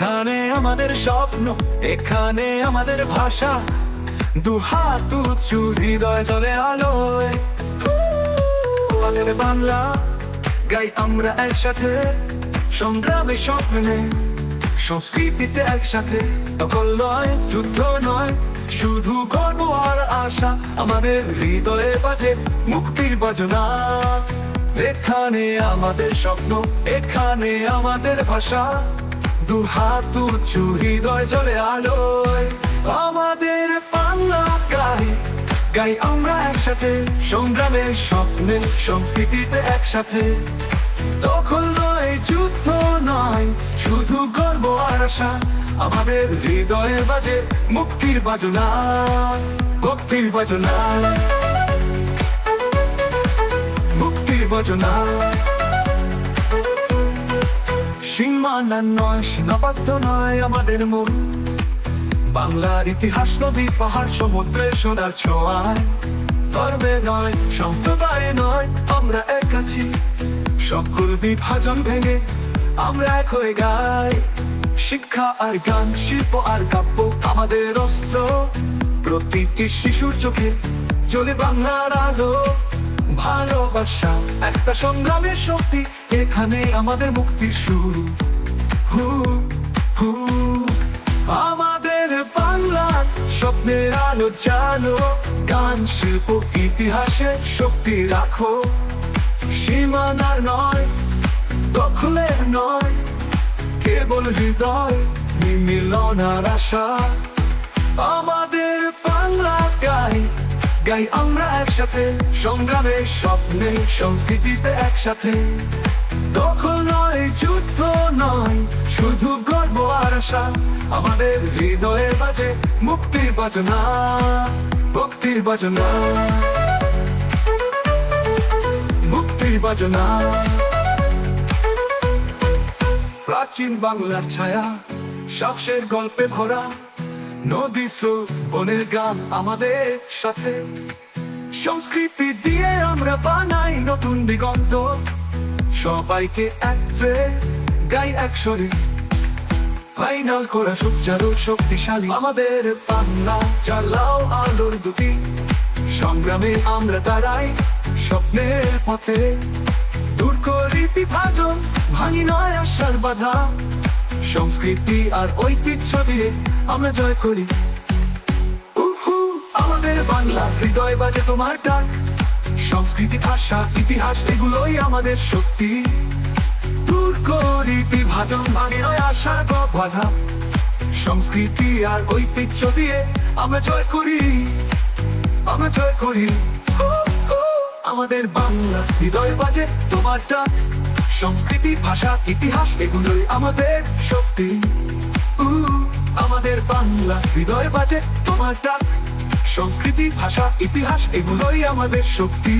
এখানে আমাদের স্বপ্ন, এখানে আমাদের ভাষা। দু হাত উঁচু, হৃদয় চলে আলোয়। বাংলা গাই আমরা একসাথে, সংগ্রামে স্বপ্নে, সংস্কৃতিতে একসাথে। তখন নয়, যুদ্ধ নয়, শুধু গর্ব আর আশা। আমাদের হৃদয়ে বাজে মুক্তির বাজনা। এখানে আমাদের স্বপ্ন, এখানে আমাদের ভাষা। দু হাত উঁচু, হৃদয় জলে আলোয়। আমাদের বাংলা গাই গাই আমরা একসাথে। সংগ্রামে, স্বপ্নে, সংস্কৃতিতে একসাথে। তখন নয়, যুদ্ধ নয়, শুধু গর্ব আর আশা। আমাদের হৃদয়ে বাজে মুক্তির বাজনা মুক্তির বাজনা। মুক্তির বাজনা। সীমানা নয় সীমাবদ্ধ নয় আমাদের মন বাংলার ইতিহাস নদী, পাহাড়, সমুদ্রে সোনার ছোঁয়ায়। ধর্মে নয়, সম্প্রদায়ে নয়, আমরা এক আছি। সকল বিভাজন ভেঙে আমরা এক হয়ে গাই শিক্ষা আর গান শিল্প আর কাব্য আমাদের অস্ত্র। প্রতিটি শিশুর চোখে জ্বলে বাংলার আলো। ভালোবাসা, একটা সংগ্রামের শক্তি, এখানে আমাদের মুক্তির শুরু হু হু, আমাদের বাংলা স্বপ্নের আলো জানো গান, শিল্প, ইতিহাসের শক্তি রাখো। সীমানার নয়, দখলের নয়, কেবল হৃদয় মিলনার আশা। আমাদের বাংলা গাই গাই আমরা একসাথে, সংগ্রামে স্বপ্নে, সংস্কৃতিতে একসাথে। দখল নয়, যুদ্ধ নয়, শুধু গর্ব আর আশা। আমাদের হৃদয়ে বাজে মুক্তির বাজনা মুক্তির বাজনা। মুক্তির বাজনা। প্রাচীন বাংলার ছায়া, সাহসের গল্পে ভরা নদী স্রোত বনের গান আমাদের সাথে। সংস্কৃতি দিয়ে আমরা বানাই নতুন দিগন্ত। সবাইকে একত্রে গাই একসরে ফাইনাল করা সুচারু, শক্তিশালী আমাদের বাংলা চালাও আলোর দুটি। সংগ্রামে আমরা দাঁড়াই স্বপ্নের পথে। দূর করি বিভাজন, ভাঙি নয় আশার বাধা। সংস্কৃতি আর ঐতিহ্য দিয়ে আমরা জয় করি। আমাদের বাংলা হৃদয় বাজে তোমার ডাক। সংস্কৃতি, ভাষা, ইতিহাস, এগুলোই আমাদের শক্তি। দূর করি বিভাজন, ভাঙি নয় আশার বাধা। সংস্কৃতি আর ঐতিহ্য দিয়ে আমরা জয় করি। আমরা জয় করি। আমাদের বাংলা হৃদয় বাজে তোমার ডাক। সংস্কৃতি, ভাষা, ইতিহাস, এগুলোই আমাদের শক্তি। আমাদের বাংলা হৃদয় বাজে তোমার ডাক। সংস্কৃতি, ভাষা, ইতিহাস, এগুলোই আমাদের শক্তি।